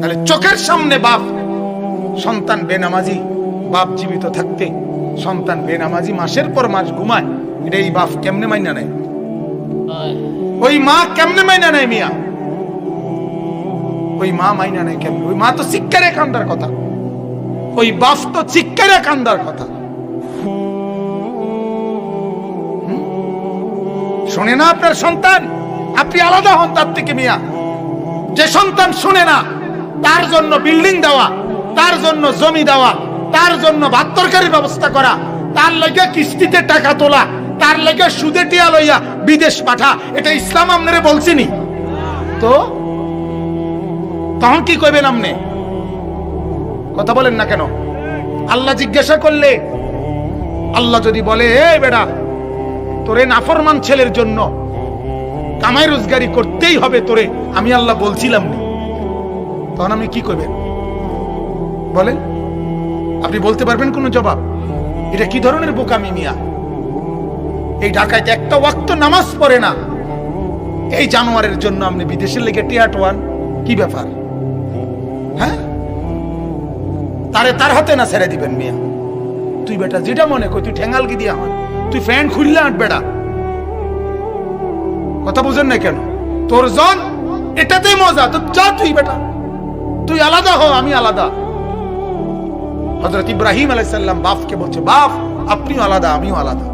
তাহলে চোখের সামনে বাপ, সন্তান বেনামাজি, বাপ জীবিত থাকতে সন্তান বেনামাজি মাসের পর মাস ঘুমায়। এটা এই বাপ কেমনে মাইনা নেয়? ওই মা কেমনে মাইনা নেয় মিয়া? ওই মা মাইনা নেয় কেমনে? ওই মা তো শিক্ষারে কান্দার কথা। ওই বাপ তো শিক্ষারে কান্দার কথা? শোনে না আপনার সন্তান? আপনি আলাদা হন তার থেকে মিয়া। যে সন্তান শুনে না তার জন্য বিল্ডিং দেওয়া, তার জন্য জমি দেওয়া, তার জন্য ভাত তরকারির ব্যবস্থা করা, তার লেগে কিস্তিতে টাকা তোলা, তার লেগে সুদে টিয়া লইয়া বিদেশ পাঠা, এটা ইসলাম আপনারে বলছিনি। তো? তখন কি কইবেন আপনি কথা বলেন না কেন? আল্লাহ জিজ্ঞাসা করলে, আল্লাহ যদি বলে, এ বেড়া, তোরে নাফরমান ছেলের জন্য কামাই রোজগারি করতেই হবে তোরে, আমি আল্লাহ বলছিলাম না। তখন আমি কি করবেন? বলেন। আপনি বলতে পারবেন কোনো জবাব? এটা কি ধরনের বোকামি মিয়া? এই ঢাকায় একটা ওয়াক্ত নামাজ পড়ে না। এই জানোয়ারের জন্য আপনি বিদেশের লেগে টিয়াটোয়ান কি ব্যাপার? হ্যাঁ? তারে তার হাতে না ছেড়ে দিবেন মিয়া। তুই বেটা যেটা মনে কর, তুই ঠেঙ্গাল কি দিয়ে আমার তুই ফ্যান খুললে আট বেটা কথা বুঝেন না কেন? তোর জন, এটাতেই মজা। তো যা তুই বেটা। তুই আলাদা হ, আমি আলাদা। হজরত ইব্রাহিম আলাইসাল্লাম বাপকে বলছে, বাপ, আপনিও আলাদা, আমিও আলাদা।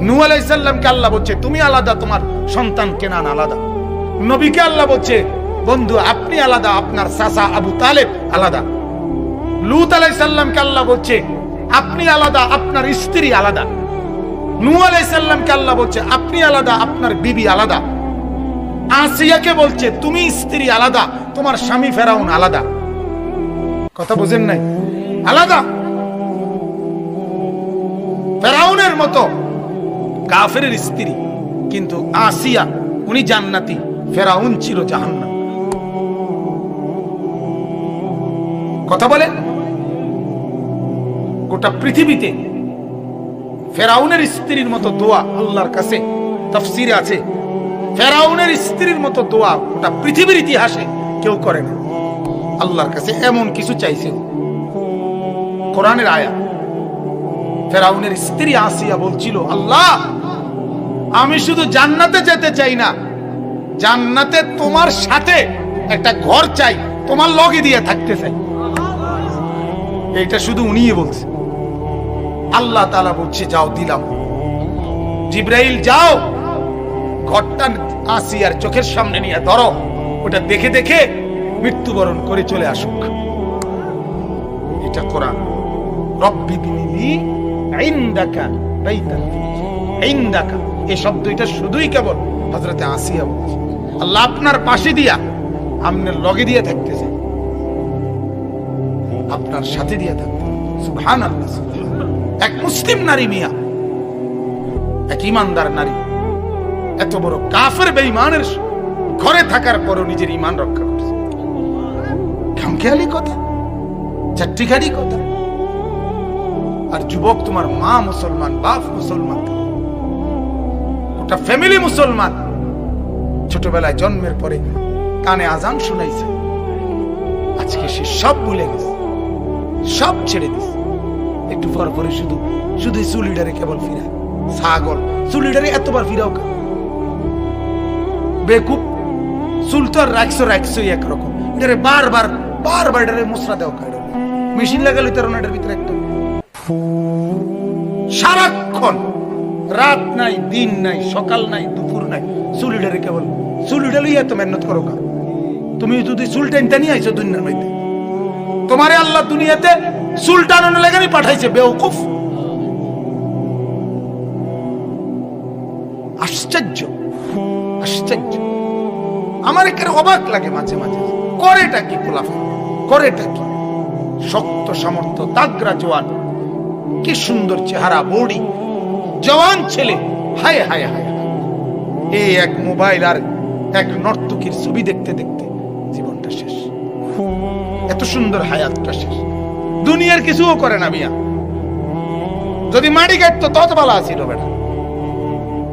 নু আলাইসাল্লামকে আল্লাহ বলছে, তুমি আলাদা, তোমার সন্তান কেনান আলাদা। নবীকে আল্লাহ বলছে, বন্ধু, আপনি আলাদা, আপনার সাসা আবু তালেব আলাদা। লুত আলাইসাল্লামকে আল্লাহ বলছে, আপনি আলাদা, আপনার স্ত্রী আলাদা। নু আলাইসাল্লামকে আল্লাহ বলছে, আপনি আলাদা, আপনার বিবি আলাদা। আসিয়াকে বলছে, তুমি স্ত্রী আলাদা, তোমার স্বামী ফেরাউন আলাদা। কথা বুঝেন নাই? আলাদা? ফেরাউনের মতো কাফের স্ত্রী, কিন্তু আসিয়া, উনি জান্নাতি, ফেরাউন ছিল জাহান্নাম। কথা বলেন? গোটা পৃথিবীতে ফেরাউনের স্ত্রীর মতো দোয়া আল্লাহর কাছে, তফসিরে আছে। ফেরাউনের স্ত্রীর মতো দোয়া গোটা পৃথিবীর ইতিহাসে কেউ করে না। আল্লাহর কাছে এমন কিছু চাইছে। কোরআনের আয়া। ফেরাউনের স্ত্রী আসিয়া বলছিল, আল্লাহ, আমি শুধু জান্নাতে যেতে চাই না, জান্নাতে তোমার সাথে একটা ঘর চাই, তোমার লগে দিয়ে থাকতে চাই। এইটা শুধু উনিই বলছে। আল্লাহ তালা বলছে, যাও, দিলাম। জিব্রাইল, যাও। ঘরটা আসিয়ার চোখের সামনে নিয়ে ধরো। ওটা দেখে দেখে মৃত্যুবরণ করে চলে আসুক। এটা কোরআন। রব্বি বিনিলি বাইতান এই শুধুই কেবল আসিয়া বলছে। আল্লাহ আপনার পাশে দিয়া আপনার লগে দিয়ে থাকতেছে। আপনার সাথে দিয়ে থাকতে এক মুসলিম নারী মিয়া, এক ইমানদার নারী। এত বড় কাফের বেঈমানের ঘরে থাকার পরও নিজের ইমান রক্ষা করছে। খামখেয়ালি কথা চারটিখারি কথা। আর যুবক তোমার মা মুসলমান, বাপ মুসলমান ওটা ফ্যামিলি মুসলমান, ছোটবেলায় জন্মের পরে কানে আজান শুনাইছে। আজকে সে সব ভুলে গেছে, সব ছেড়ে দিছে। একটু পর পরে শুধু শুধু চুলিডারে কেবল ফিরায়। ছাগল চুলিডারে এতবার ফিরাও কেন? বেকুব। চুল তো আর রাখছো রাখছোই একরকম এটারে বারবার বারবার এটারে মুসরা দেওয়া কায়দা মেশিন লাগালে তার এটার ভিতরে একটা সারাক্ষণ রাত নাই, দিন নাই, সকাল নাই দুপুর নাই চুলিডারে কেবল চুলিডা লইয়া তো মেহনত করো কা তুমি যদি চুল টেনটা নিয়ে আইছো দুনিয়ার মধ্যে তোমারে আল্লাহ দুনিয়াতে চুল টানানো লেগানি পাঠাইছে বেউকুফ আশ্চর্য আশ্চর্য। আমার এখানে অবাক লাগে মাঝে মাঝে। করেটা কি খোলাফা করেটা কি? শক্ত সামর্থ্য তাগরা জোয়ান। কি সুন্দর চেহারা, বডি। জওয়ান ছেলে, হায় হায় হায়। এই এক মোবাইল আর এক নর্তকীর ছবি দেখতে দেখতে জীবনটা শেষ। এত সুন্দর হায়াতটা শেষ। দুনিয়ার কিছুও করে না মিয়া। যদি মাটি কাটতো তত ভালো আছিল বেটা।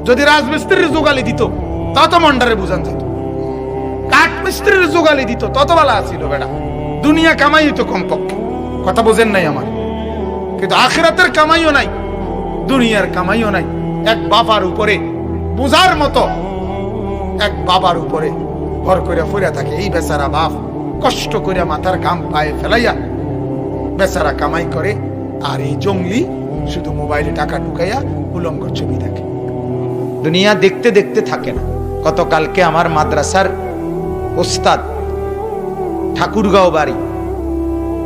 যদি রাজমিস্ত্রির জোগালি দিত, তত মন্ডারে বুঝান যেত। কাঠ স্ত্রীর জোগালি দিত, তত বেলা আছিল বেটা। দুনিয়া কামাই তো কমপক্ষে। কথা বোঝেন নাই আমার। কিন্তু আখেরাতের কামাইও নাই, দুনিয়ার কামাইও নাই। এক বাবার উপরে, বোঝার মতো এক বাবার উপরে ভর করে ফুরে থাকে। এই বেচারা বাপ কষ্ট করে মাথার ঘাম পায়ে ফেলাইয়া বেচারা কামাই করে, আর এই জঙ্গলি শুধু মোবাইলে টাকা ঢুকাইয়া উলঙ্গ ছবি দেখে। দুনিয়া দেখতে দেখতে থাকে না। গতকালকে আমার মাদ্রাসার ওস্তাদ, ঠাকুরগাঁও বাড়ি,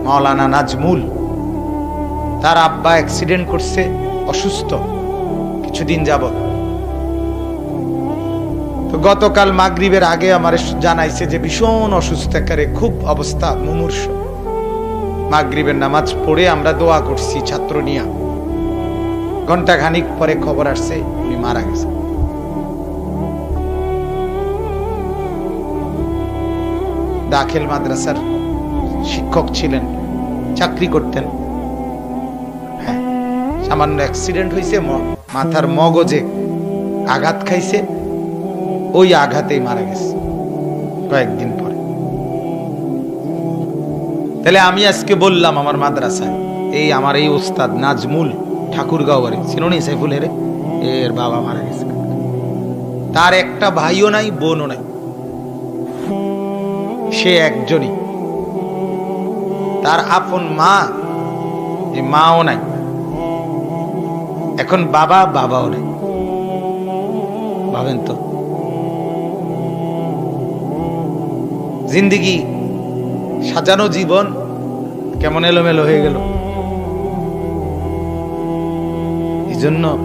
মাওলানা নাজমুল, তার আব্বা অ্যাক্সিডেন্ট করছে, অসুস্থ, কিছুদিন যাবত তো গতকাল মাগরিবের আগে আমার জানাইছে যে ভীষণ অসুস্থ একারে খুব অবস্থা, মুমূর্ষ। মাগরিবের নামাজ পড়ে আমরা দোয়া করছি ছাত্র নিয়া। ঘণ্টা খানিক পরে খবর আসছে, উনি মারা গেছে দাখিল মাদ্রাসার শিক্ষক ছিলেন, চাকরি করতেন। হ্যাঁ সামান্য অ্যাক্সিডেন্ট হয়েছে মাথার মগজে আঘাত খাইছে, ওই আঘাতেই মারা গেছে কয়েকদিন পরে। তাহলে আমি আজকে বললাম আমার মাদ্রাসায়, এই আমার এই ওস্তাদ নাজমুল ঠাকুরগাঁও বাড়ি ছিল নি সাইফুলের এর বাবা মারা গেছে। তার একটা ভাইও নাই, বোনও নাই। সে একজনই। তার আপন মা এ মাও নাই। এখন বাবা, বাবাও নাই। ভাবেন তো। জিন্দিগি, সাজানো জীবন কেমন এলোমেলো হয়ে গেল। এই জন্য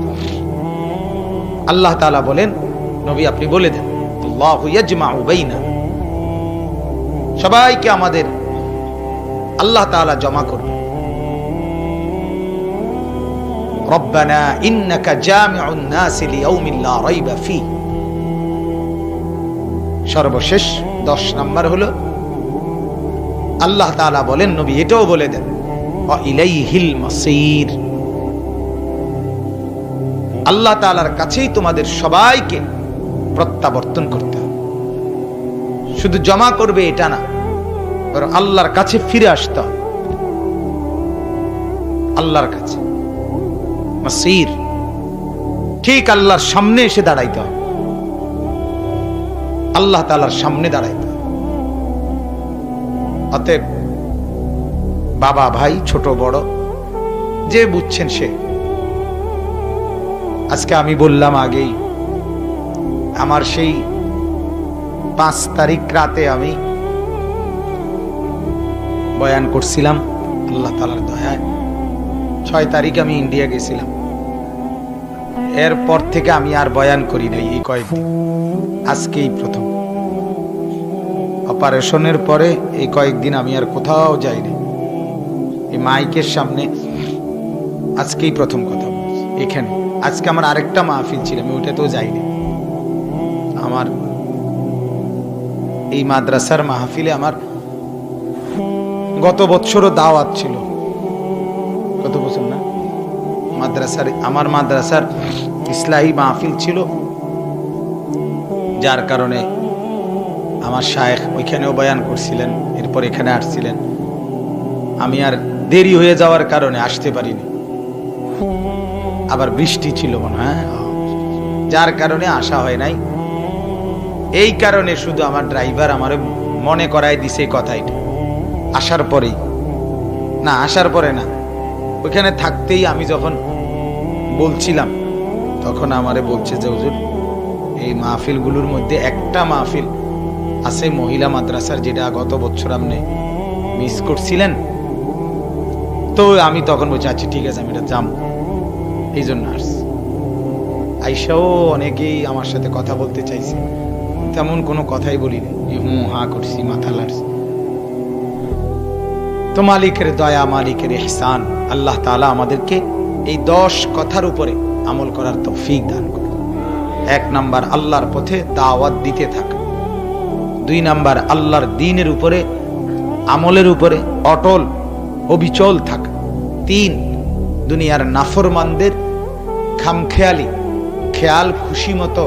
আল্লাহ তাআলা বলেন, নবী আপনি বলে দেন, আল্লাহু ইয়াজমাউ বাইনা। সবাইকে আমাদের আল্লাহ তাআলা জমা করবে সর্বশেষ 10 নাম্বার হলো, আল্লাহ তাআলা বলেন, নবী এটাও বলে দেন ইলাইহিল মাসির। আল্লাহ তাআলার কাছেই তোমাদের সবাইকে প্রত্যাবর্তন করতে শুধু জমা করবে এটা না আল্লাহর কাছে ফিরে আসতে হবে। আল্লাহর কাছে। ঠিক আল্লাহর সামনে এসে দাঁড়াইতে হবে। আল্লাহ তালার সামনে দাঁড়াইতে হবে। অতএব বাবা, ভাই, ছোট, বড়, যে বুঝছেন সে। আজকে আমি বললাম আগেই, আমার সেই পাঁচ তারিখ রাতে আমি বয়ান করছিলাম, আল্লাহ তালার দয়ায়। ছয় তারিখ আমি ইন্ডিয়া গেছিলাম। এরপর থেকে আমি আর বয়ান করি নাই এই কয়েকদিন। আজকেই প্রথম। অপারেশনের পরে এই কয়েকদিন আমি আর কোথাও যাইনি এই মাইকের সামনে আজকেই প্রথম কথা। এখানে। আজকে আমার আরেকটা মাহফিল ছিল, আমি ওইটাতেও যাইনি আমার এই মাদ্রাসার মাহফিলে আমার গত বছরও দাওয়াত ছিল। গত বছর না। মাদ্রাসার, আমার মাদ্রাসার ইসলাহী মাহফিল ছিল। যার কারণে আমার শায়েখ ওইখানেও বয়ান করছিলেন, এরপর এখানে আসছিলেন। আমি আর দেরি হয়ে যাওয়ার কারণে আসতে পারিনি। আবার বৃষ্টি ছিল মনে হয়। হ্যাঁ? যার কারণে আসা হয় নাই। এই কারণে শুধু আমার ড্রাইভার আমার মনে করায় দিছে এই কথাইটা আসার পরেই। না, আসার পরে না। ওইখানে থাকতেই আমি যখন বলছিলাম, তখন আমারে বলছে যে, হুজুর, এই মাহফিলগুলোর মধ্যে একটা মাহফিল আছে মহিলা মাদ্রাসার, যেটা গত বছর আপনি মিস করছিলেন? তো আমি তখন বলছি আচ্ছা ঠিক আছে, আমি এটা যাম। এই জন্য আসছি। আইসাও অনেকেই আমার সাথে কথা বলতে চাইছে। তেমন কোনো কথাই বলিনি এই হুঁ হা করছি, মাথা লাড়ছি তো মালিকের দয়া, মালিকের এহসান আল্লাহ তাআলা আমাদেরকে এই দশ কথার উপরে আমল করার তৌফিক দান করুন। এক নাম্বার, আল্লাহর পথে দাওয়াত দিতে থাকা। দুই নাম্বার, আল্লাহর দিনের উপরে, আমলের উপরে অটল, অবিচল থাকা। তিন, দুনিয়ার নাফরমানদের খামখেয়ালি, খেয়াল, খুশি মতো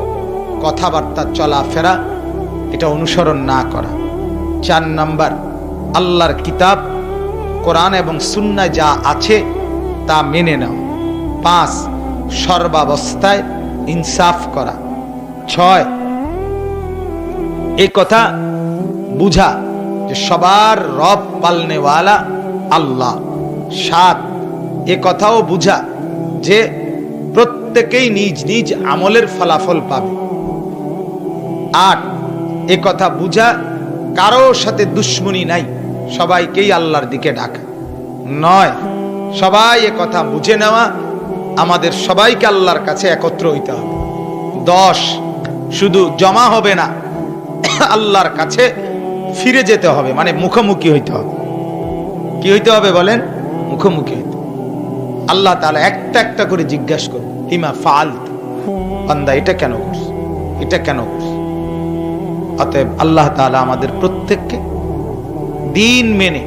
কথাবার্তা চলাফেরা, এটা অনুসরণ না করা। চার নাম্বার, আল্লাহর কিতাব, কোরআন এবং সুন্না যা আছে তা মেনে নাও। পাঁচ, সর্বাবস্থায় ইনসাফ করা। ছয়, এ কথা বুঝা যে সবার রব পালনেওয়ালা আল্লাহ। সাত, এ কথাও বুঝা যে প্রত্যেকেই নিজ নিজ আমলের ফলাফল পাবে। আট। এ কথা বুঝা কারও সাথে দুশ্মনী নাই, সবাইকেই আল্লাহর দিকে ডাকা। নয়, সবাই এ কথা বুঝে নেওয়া, আমাদের সবাইকে আল্লাহর কাছে একত্র হইতে হবে। দশ, শুধু জমা হবে না, আল্লাহর কাছে ফিরে যেতে হবে মানে মুখোমুখি হইতে হবে। কি হইতে হবে বলেন? মুখোমুখি হইতে। আল্লাহ তাআলা একটা একটা করে জিজ্ঞাসা করবে হিমা ফাল বান্দা, এটা কেন করছ? এটা কেন করছ? অতএব আল্লাহ তাআলা আমাদের প্রত্যেককে দিন মেনে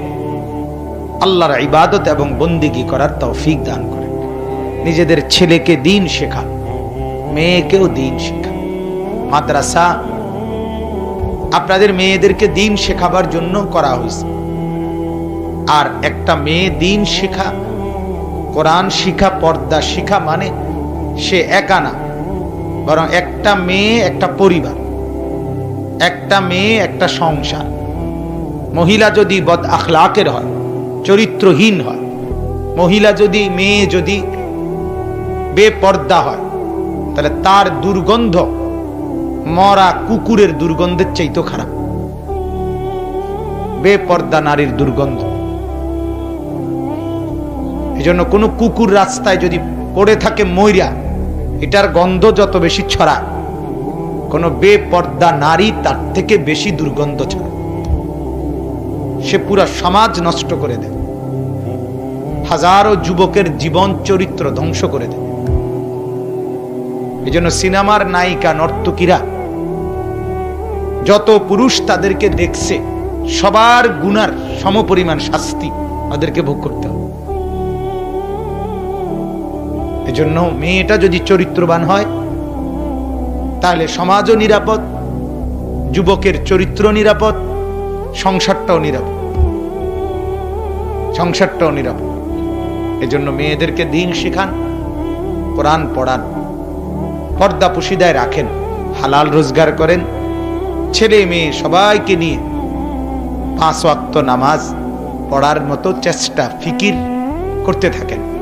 আল্লাহর ইবাদত এবং বন্দিগি করার তৌফিক দান করে নিজেদের ছেলেকে দিন শেখা, মেয়েকেও দিন শেখা। মাদ্রাসা, আপনাদের মেয়েদেরকে দিন শেখাবার জন্য করা হয়েছে। আর একটা মেয়ে দিন শেখা, কোরআন শিখা, পর্দা শিখা মানে সে একা না, বরং একটা মেয়ে, একটা পরিবার। একটা মেয়ে, একটা সংসার। মহিলা যদি বদ আখলাকের হয়, চরিত্রহীন হয়, মহিলা যদি, মেয়ে যদি বেপর্দা হয়, তাহলে তার দুর্গন্ধ মরা কুকুরের দুর্গন্ধের চাইতো খারাপ। বেপর্দা নারীর দুর্গন্ধ। এই জন্য কোনো কুকুর রাস্তায় যদি পড়ে থাকে ময়রা এটার গন্ধ যত বেশি ছড়া কোনো বেপর্দা নারী তার থেকে বেশি দুর্গন্ধ ছড়া। সে পুরা সমাজ নষ্ট করে দেয়। হাজারো যুবকের জীবন চরিত্র ধ্বংস করে দেয়। এই জন্য সিনেমার নায়িকা, নর্তকীরা, যত পুরুষ তাদেরকে দেখছে, সবার গুনার সমপরিমাণ শাস্তি ওদেরকে ভোগ করতে হবে। এজন্য মেয়েটা যদি চরিত্রবান হয় তাহলে সমাজও নিরাপদ, যুবকের চরিত্র নিরাপদ, সংসারটাও নিরাপদ। সংসারটাও নিরাপদ। এজন্য মেয়েদেরকে দিন শেখান, কোরআন পড়ান, পর্দা পুশিদায় রাখেন, হালাল রোজগার করেন, ছেলে মেয়ে সবাইকে নিয়ে পাঁচ ওয়াক্ত নামাজ পড়ার মতো চেষ্টা, ফিকির করতে থাকেন।